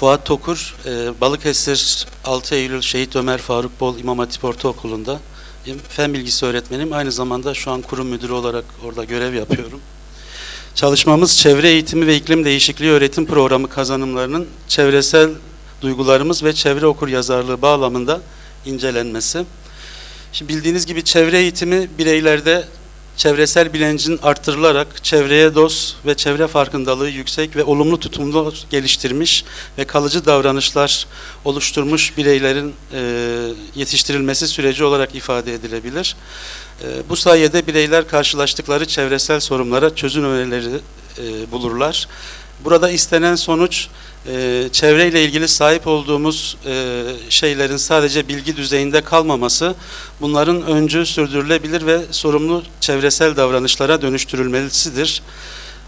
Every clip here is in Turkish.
Fuat Tokur, e, Balıkesir 6 Eylül Şehit Ömer Faruk Bol İmam Hatip Ortaokulu'nda fen bilgisi öğretmenim. Aynı zamanda şu an kurum müdürü olarak orada görev yapıyorum. Çalışmamız çevre eğitimi ve iklim değişikliği öğretim programı kazanımlarının çevresel duygularımız ve çevre okur yazarlığı bağlamında incelenmesi. Şimdi bildiğiniz gibi çevre eğitimi bireylerde çevresel bilincin arttırılarak çevreye dost ve çevre farkındalığı yüksek ve olumlu tutumlu geliştirmiş ve kalıcı davranışlar oluşturmuş bireylerin e, yetiştirilmesi süreci olarak ifade edilebilir. E, bu sayede bireyler karşılaştıkları çevresel sorunlara çözüm önerileri e, bulurlar. Burada istenen sonuç e, çevreyle ilgili sahip olduğumuz e, şeylerin sadece bilgi düzeyinde kalmaması, bunların öncü, sürdürülebilir ve sorumlu çevresel davranışlara dönüştürülmesidir.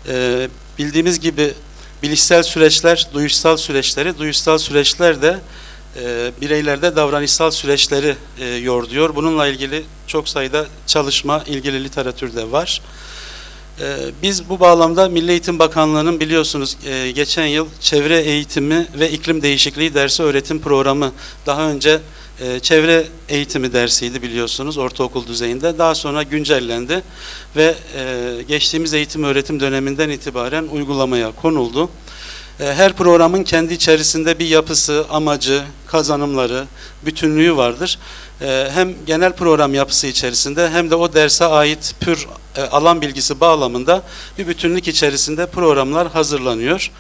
E, bildiğimiz gibi bilişsel süreçler, duyuşsal süreçleri, duyuşsal süreçler de bireylerde davranışsal süreçleri e, yorduyor. Bununla ilgili çok sayıda çalışma, ilgili literatürde var. Ee, Biz bu bağlamda Milli Eğitim Bakanlığı'nın biliyorsunuz e, geçen yıl çevre eğitimi ve iklim değişikliği dersi öğretim programı daha önce e, çevre eğitimi dersiydi biliyorsunuz ortaokul düzeyinde. Daha sonra güncellendi ve e, geçtiğimiz eğitim öğretim döneminden itibaren uygulamaya konuldu. Her programın kendi içerisinde bir yapısı, amacı, kazanımları, bütünlüğü vardır. E, Hem genel program yapısı içerisinde hem de o derse ait pür e, alan bilgisi bağlamında bir bütünlük içerisinde programlar hazırlanıyor.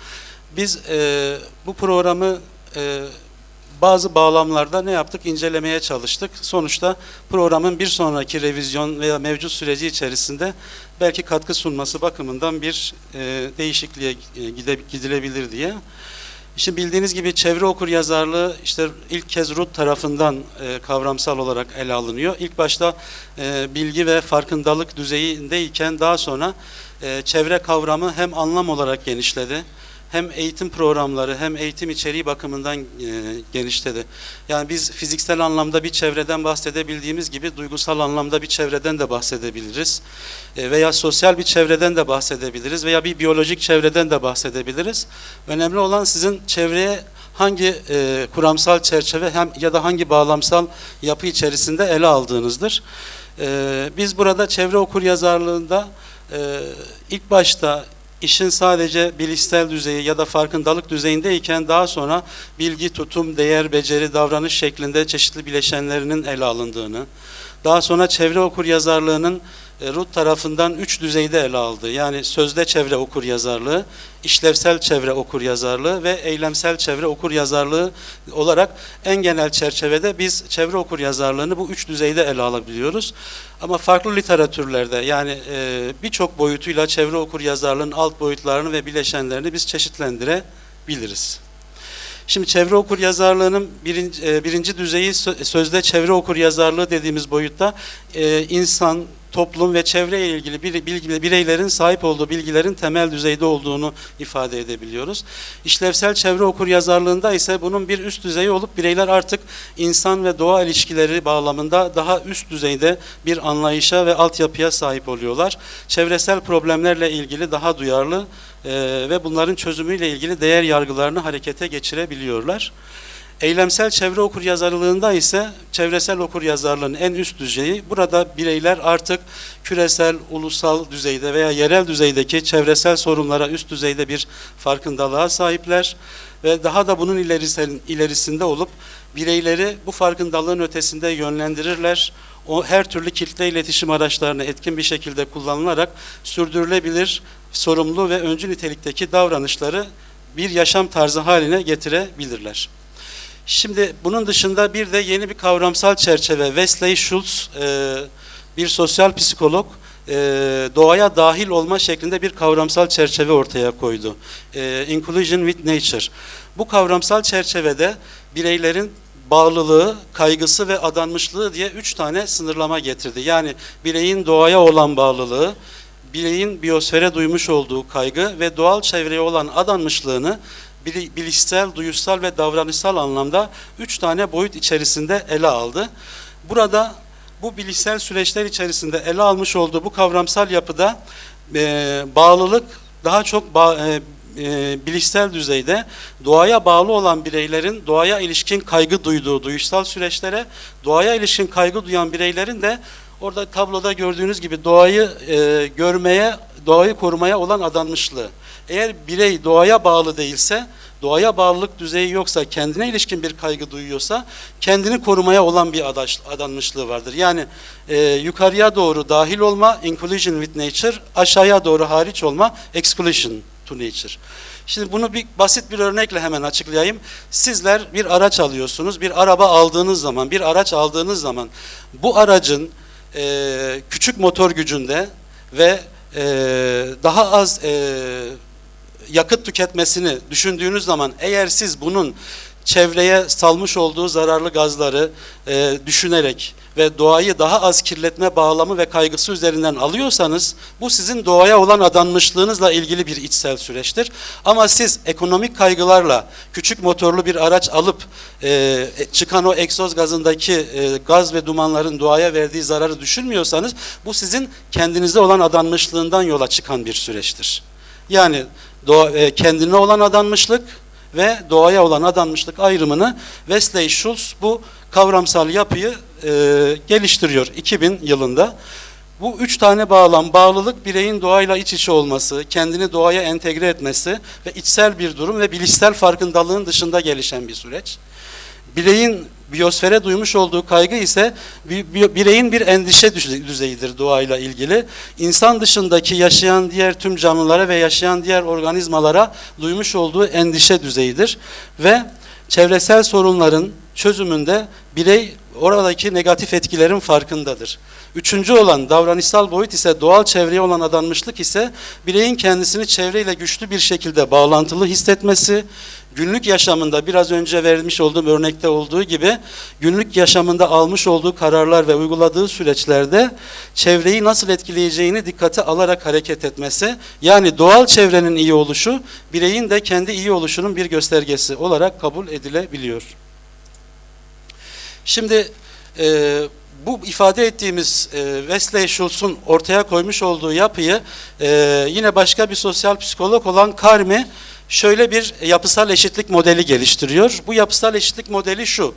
Biz e, bu programı e, bazı bağlamlarda ne yaptık? İncelemeye çalıştık. Sonuçta programın bir sonraki revizyon veya mevcut süreci içerisinde belki katkı sunması bakımından bir değişikliğe gidilebilir diye. İşte bildiğiniz gibi çevre okur yazarlığı işte ilk kez RUT tarafından e, kavramsal olarak ele alınıyor. İlk başta e, bilgi ve farkındalık düzeyindeyken daha sonra e, çevre kavramı hem anlam olarak genişledi hem eğitim programları hem eğitim içeriği bakımından e, genişledi. Yani biz fiziksel anlamda bir çevreden bahsedebildiğimiz gibi duygusal anlamda bir çevreden de bahsedebiliriz. E, veya sosyal bir çevreden de bahsedebiliriz veya bir biyolojik çevreden de bahsedebiliriz. Önemli olan sizin çevreye hangi e, kuramsal çerçeve hem ya da hangi bağlamsal yapı içerisinde ele aldığınızdır. Biz burada çevre okur yazarlığında ilk başta işin sadece bilişsel düzeyi ya da farkındalık düzeyindeyken daha sonra bilgi, tutum, değer, beceri, davranış şeklinde çeşitli bileşenlerinin ele alındığını, daha sonra çevre okur yazarlığının RUT tarafından üç düzeyde ele aldı. Yani sözde çevre okur yazarlığı, işlevsel çevre okur yazarlığı ve eylemsel çevre okur yazarlığı olarak en genel çerçevede biz çevre okur yazarlığını bu üç düzeyde ele alabiliyoruz. Ama farklı literatürlerde yani e, birçok boyutuyla çevre okur yazarlığının alt boyutlarını ve bileşenlerini biz çeşitlendirebiliriz. Şimdi çevre okur yazarlığının birinci, e, birinci düzeyi sö- sözde çevre okur yazarlığı dediğimiz boyutta e, insan, toplum ve çevre ile ilgili bir, bilgi, bireylerin sahip olduğu bilgilerin temel düzeyde olduğunu ifade edebiliyoruz. İşlevsel çevre okur yazarlığında ise bunun bir üst düzeyi olup bireyler artık insan ve doğa ilişkileri bağlamında daha üst düzeyde bir anlayışa ve altyapıya sahip oluyorlar. Çevresel problemlerle ilgili daha duyarlı ve bunların çözümüyle ilgili değer yargılarını harekete geçirebiliyorlar. Eylemsel çevre okur yazarlığında ise çevresel okur yazarlığın en üst düzeyi. Burada bireyler artık küresel, ulusal düzeyde veya yerel düzeydeki çevresel sorunlara üst düzeyde bir farkındalığa sahipler ve daha da bunun ilerisi- ilerisinde olup bireyleri bu farkındalığın ötesinde yönlendirirler. O her türlü kitle iletişim araçlarını etkin bir şekilde kullanılarak sürdürülebilir, sorumlu ve öncü nitelikteki davranışları bir yaşam tarzı haline getirebilirler. Şimdi bunun dışında bir de yeni bir kavramsal çerçeve. Wesley Schultz e, bir sosyal psikolog e, doğaya dahil olma şeklinde bir kavramsal çerçeve ortaya koydu. E, Inclusion with Nature. Bu kavramsal çerçevede bireylerin bağlılığı, kaygısı ve adanmışlığı diye üç tane sınırlama getirdi. Yani bireyin doğaya olan bağlılığı, bireyin biyosfere duymuş olduğu kaygı ve doğal çevreye olan adanmışlığını bilişsel, duyuşsal ve davranışsal anlamda üç tane boyut içerisinde ele aldı. Burada bu bilişsel süreçler içerisinde ele almış olduğu bu kavramsal yapıda e, bağlılık daha çok ba- e, e, bilişsel düzeyde doğaya bağlı olan bireylerin doğaya ilişkin kaygı duyduğu duyuşsal süreçlere, doğaya ilişkin kaygı duyan bireylerin de orada tabloda gördüğünüz gibi doğayı e, görmeye, doğayı korumaya olan adanmışlığı. Eğer birey doğaya bağlı değilse, doğaya bağlılık düzeyi yoksa, kendine ilişkin bir kaygı duyuyorsa, kendini korumaya olan bir adaş, adanmışlığı vardır. Yani e, yukarıya doğru dahil olma, inclusion with nature, aşağıya doğru hariç olma, exclusion to nature. Şimdi bunu bir basit bir örnekle hemen açıklayayım. Sizler bir araç alıyorsunuz, bir araba aldığınız zaman, bir araç aldığınız zaman bu aracın e, küçük motor gücünde ve e, daha az e, yakıt tüketmesini düşündüğünüz zaman eğer siz bunun çevreye salmış olduğu zararlı gazları e, düşünerek ve doğayı daha az kirletme bağlamı ve kaygısı üzerinden alıyorsanız bu sizin doğaya olan adanmışlığınızla ilgili bir içsel süreçtir. Ama siz ekonomik kaygılarla küçük motorlu bir araç alıp e, çıkan o egzoz gazındaki e, gaz ve dumanların doğaya verdiği zararı düşünmüyorsanız bu sizin kendinize olan adanmışlığından yola çıkan bir süreçtir. Yani doğa, e, kendine olan adanmışlık ve doğaya olan adanmışlık ayrımını Wesley Schultz bu kavramsal yapıyı e, geliştiriyor 2000 yılında. Bu üç tane bağlam, bağlılık bireyin doğayla iç içe olması, kendini doğaya entegre etmesi ve içsel bir durum ve bilişsel farkındalığın dışında gelişen bir süreç. Bireyin biyosfere duymuş olduğu kaygı ise bireyin bir endişe düzeyidir doğayla ilgili. İnsan dışındaki yaşayan diğer tüm canlılara ve yaşayan diğer organizmalara duymuş olduğu endişe düzeyidir. Ve çevresel sorunların çözümünde birey oradaki negatif etkilerin farkındadır. Üçüncü olan davranışsal boyut ise doğal çevreye olan adanmışlık ise bireyin kendisini çevreyle güçlü bir şekilde bağlantılı hissetmesi, günlük yaşamında biraz önce vermiş olduğum örnekte olduğu gibi günlük yaşamında almış olduğu kararlar ve uyguladığı süreçlerde çevreyi nasıl etkileyeceğini dikkate alarak hareket etmesi yani doğal çevrenin iyi oluşu bireyin de kendi iyi oluşunun bir göstergesi olarak kabul edilebiliyor. Şimdi e, bu ifade ettiğimiz e, Wesley Schultz'un ortaya koymuş olduğu yapıyı e, yine başka bir sosyal psikolog olan Carmi şöyle bir yapısal eşitlik modeli geliştiriyor. Bu yapısal eşitlik modeli şu.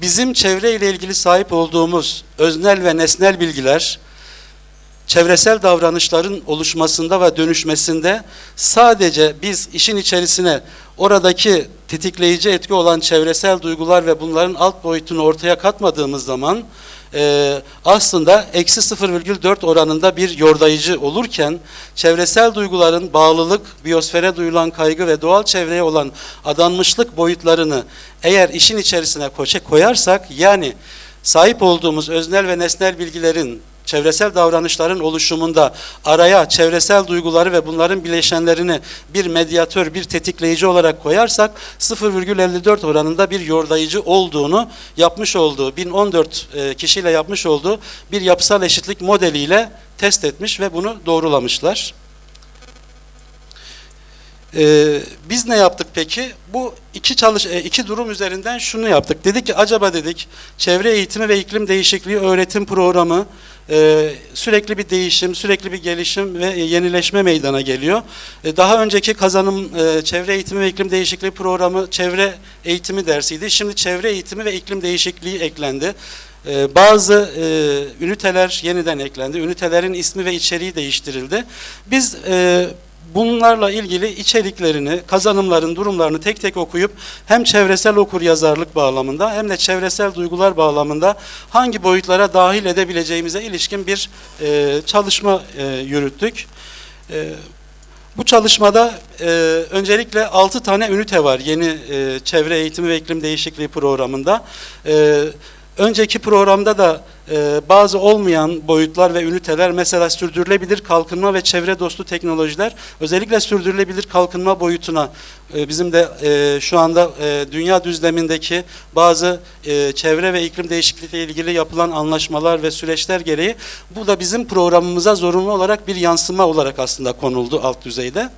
Bizim çevre ile ilgili sahip olduğumuz öznel ve nesnel bilgiler çevresel davranışların oluşmasında ve dönüşmesinde sadece biz işin içerisine oradaki tetikleyici etki olan çevresel duygular ve bunların alt boyutunu ortaya katmadığımız zaman e, aslında eksi 0,4 oranında bir yordayıcı olurken çevresel duyguların bağlılık, biyosfere duyulan kaygı ve doğal çevreye olan adanmışlık boyutlarını eğer işin içerisine koyarsak yani sahip olduğumuz öznel ve nesnel bilgilerin çevresel davranışların oluşumunda araya çevresel duyguları ve bunların bileşenlerini bir medyatör, bir tetikleyici olarak koyarsak 0,54 oranında bir yordayıcı olduğunu yapmış olduğu 1014 e, kişiyle yapmış olduğu bir yapısal eşitlik modeliyle test etmiş ve bunu doğrulamışlar. Ee, biz ne yaptık peki? Bu iki çalış e, iki durum üzerinden şunu yaptık. Dedik ki acaba dedik çevre eğitimi ve iklim değişikliği öğretim programı e, sürekli bir değişim, sürekli bir gelişim ve yenileşme meydana geliyor. E, daha önceki kazanım e, çevre eğitimi ve iklim değişikliği programı çevre eğitimi dersiydi. Şimdi çevre eğitimi ve iklim değişikliği eklendi. E, bazı e, üniteler yeniden eklendi. Ünitelerin ismi ve içeriği değiştirildi. Biz e, bunlarla ilgili içeriklerini, kazanımların durumlarını tek tek okuyup hem çevresel okur yazarlık bağlamında hem de çevresel duygular bağlamında hangi boyutlara dahil edebileceğimize ilişkin bir e, çalışma e, yürüttük. E, bu çalışmada e, öncelikle 6 tane ünite var yeni e, çevre eğitimi ve iklim değişikliği programında. E, önceki programda da e, bazı olmayan boyutlar ve üniteler mesela sürdürülebilir kalkınma ve çevre dostu teknolojiler özellikle sürdürülebilir kalkınma boyutuna e, bizim de e, şu anda e, dünya düzlemindeki bazı e, çevre ve iklim değişikliği ilgili yapılan anlaşmalar ve süreçler gereği bu da bizim programımıza zorunlu olarak bir yansıma olarak aslında konuldu alt düzeyde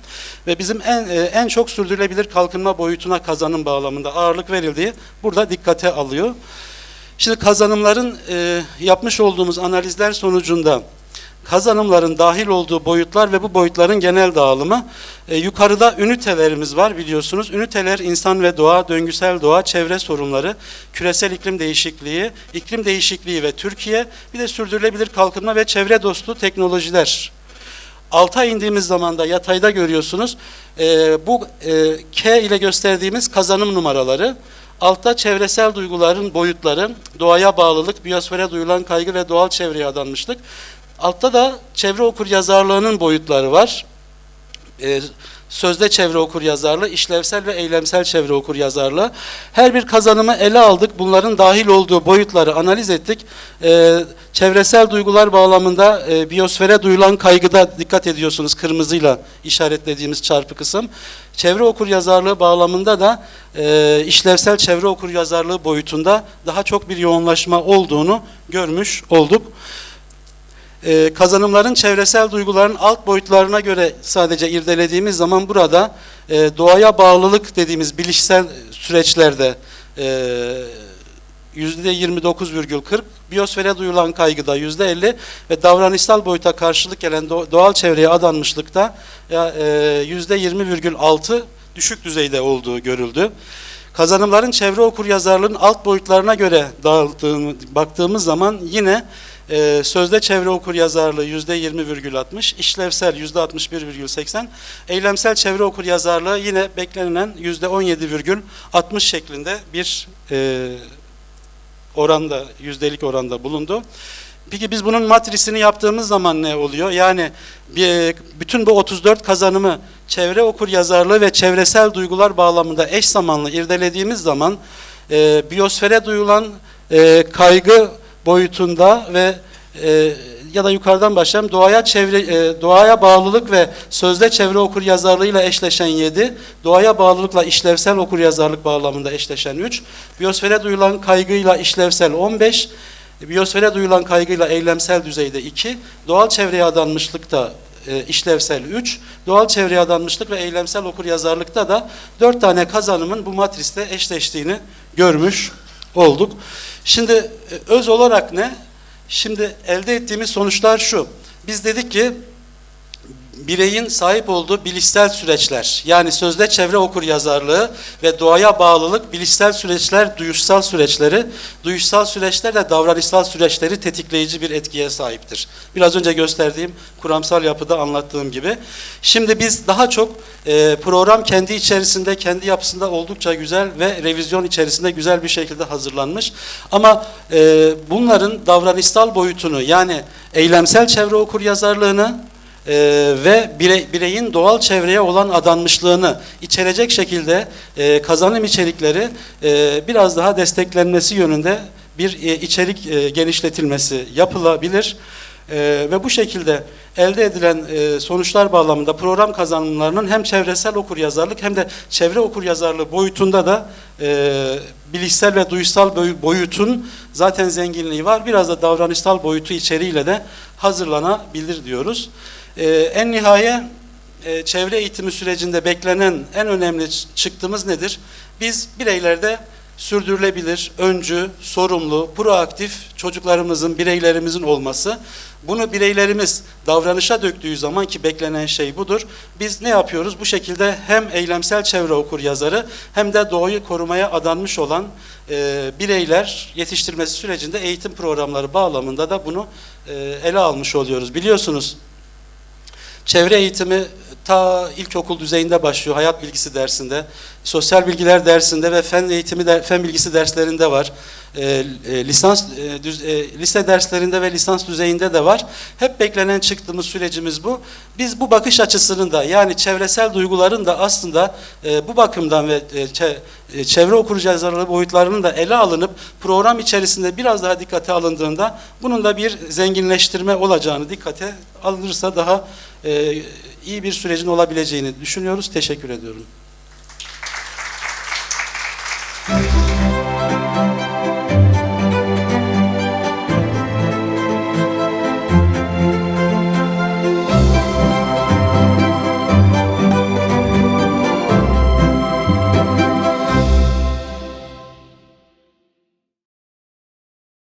ve bizim en e, en çok sürdürülebilir kalkınma boyutuna kazanım bağlamında ağırlık verildiği burada dikkate alıyor. Şimdi kazanımların e, yapmış olduğumuz analizler sonucunda kazanımların dahil olduğu boyutlar ve bu boyutların genel dağılımı. E, yukarıda ünitelerimiz var biliyorsunuz. Üniteler insan ve doğa, döngüsel doğa, çevre sorunları, küresel iklim değişikliği, iklim değişikliği ve Türkiye, bir de sürdürülebilir kalkınma ve çevre dostu teknolojiler alta indiğimiz zaman da yatayda görüyorsunuz. E, bu e, K ile gösterdiğimiz kazanım numaraları. Altta çevresel duyguların boyutları, doğaya bağlılık, biyosfere duyulan kaygı ve doğal çevreye adanmışlık. Altta da çevre okur yazarlığının boyutları var. E, sözde çevre okur yazarlığı, işlevsel ve eylemsel çevre okur yazarlığı. Her bir kazanımı ele aldık. Bunların dahil olduğu boyutları analiz ettik. E, çevresel duygular bağlamında e, biyosfere duyulan kaygıda dikkat ediyorsunuz kırmızıyla işaretlediğimiz çarpı kısım. Çevre okur yazarlığı bağlamında da e, işlevsel çevre okur yazarlığı boyutunda daha çok bir yoğunlaşma olduğunu görmüş olduk. Ee, kazanımların çevresel duyguların alt boyutlarına göre sadece irdelediğimiz zaman burada e, doğaya bağlılık dediğimiz bilişsel süreçlerde e, %29,40, biyosfere duyulan kaygıda %50 ve davranışsal boyuta karşılık gelen do- doğal çevreye adanmışlıkta ya, e, %20,6 düşük düzeyde olduğu görüldü. Kazanımların çevre okur yazarlığının alt boyutlarına göre dağıldığını baktığımız zaman yine e, sözde çevre okur yazarlığı yüzde 20,60, işlevsel yüzde 61,80, eylemsel çevre okur yazarlığı yine beklenilen yüzde 17,60 şeklinde bir e, oranda, yüzdelik oranda bulundu. Peki biz bunun matrisini yaptığımız zaman ne oluyor? Yani bir, bütün bu 34 kazanımı çevre okur yazarlığı ve çevresel duygular bağlamında eş zamanlı irdelediğimiz zaman e, biyosfere duyulan e, kaygı boyutunda ve e, ya da yukarıdan başlayalım. Doğaya çevre e, doğaya bağlılık ve sözde çevre okur yazarlığıyla eşleşen 7, doğaya bağlılıkla işlevsel okur yazarlık bağlamında eşleşen 3, biyosfere duyulan kaygıyla işlevsel 15, biyosfere duyulan kaygıyla eylemsel düzeyde 2, doğal çevreye adanmışlıkta e, işlevsel 3, doğal çevreye adanmışlık ve eylemsel okur yazarlıkta da 4 tane kazanımın bu matriste eşleştiğini görmüş olduk. Şimdi e, öz olarak ne? Şimdi elde ettiğimiz sonuçlar şu. Biz dedik ki bireyin sahip olduğu bilişsel süreçler yani sözde çevre okur yazarlığı ve doğaya bağlılık bilişsel süreçler duyuşsal süreçleri duyuşsal süreçler de davranışsal süreçleri tetikleyici bir etkiye sahiptir. Biraz önce gösterdiğim kuramsal yapıda anlattığım gibi. Şimdi biz daha çok e, program kendi içerisinde kendi yapısında oldukça güzel ve revizyon içerisinde güzel bir şekilde hazırlanmış. Ama e, bunların davranışsal boyutunu yani eylemsel çevre okur yazarlığını e, ve birey, bireyin doğal çevreye olan adanmışlığını içerecek şekilde e, kazanım içerikleri e, biraz daha desteklenmesi yönünde bir e, içerik e, genişletilmesi yapılabilir. E, ve bu şekilde elde edilen e, sonuçlar bağlamında program kazanımlarının hem çevresel okuryazarlık hem de çevre okuryazarlığı boyutunda da e, bilişsel ve duysal boy- boyutun zaten zenginliği var. Biraz da davranışsal boyutu içeriğiyle de hazırlanabilir diyoruz. Ee, en nihaye e, çevre eğitimi sürecinde beklenen en önemli çıktımız nedir? Biz bireylerde sürdürülebilir, öncü, sorumlu, proaktif çocuklarımızın, bireylerimizin olması. Bunu bireylerimiz davranışa döktüğü zaman ki beklenen şey budur. Biz ne yapıyoruz? Bu şekilde hem eylemsel çevre okur yazarı hem de doğayı korumaya adanmış olan e, bireyler yetiştirmesi sürecinde eğitim programları bağlamında da bunu e, ele almış oluyoruz. Biliyorsunuz Çevre eğitimi ta ilkokul düzeyinde başlıyor. Hayat bilgisi dersinde, sosyal bilgiler dersinde ve fen eğitimi de, fen bilgisi derslerinde var. E, e, lisans e, düz, e, lise derslerinde ve lisans düzeyinde de var. Hep beklenen çıktığımız sürecimiz bu. Biz bu bakış açısının da yani çevresel duyguların da aslında e, bu bakımdan ve e, e, çevre okuyucu yazarlığı boyutlarının da ele alınıp program içerisinde biraz daha dikkate alındığında bunun da bir zenginleştirme olacağını dikkate alınırsa daha e, iyi bir sürecin olabileceğini düşünüyoruz. Teşekkür ediyorum.